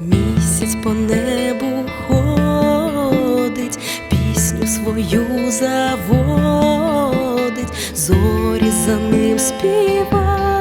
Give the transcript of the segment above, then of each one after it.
Місяць по небу ходить, пісню свою заводить, зорі за ним співають.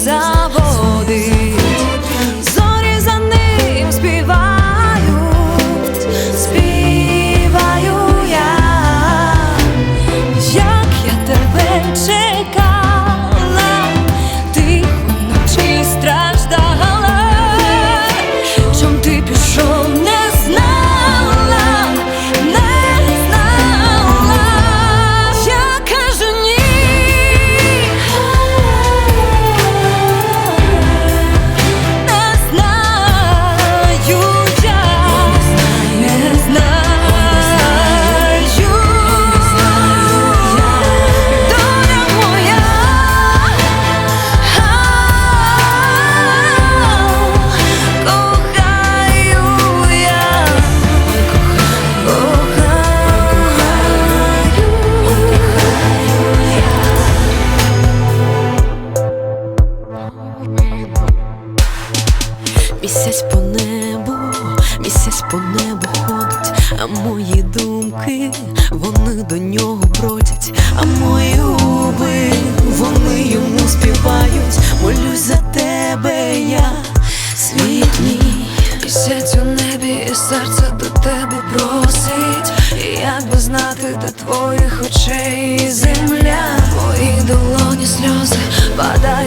Свою Місяць по небу, місяць по небу ходить, а мої думки, вони до нього бродять, а мої губи, вони йому співають, молюсь за тебе, я світ мій. Місяць у небі і серце до тебе просить, І як би знати, де твоїх очей земля, твої долоні сльози падають.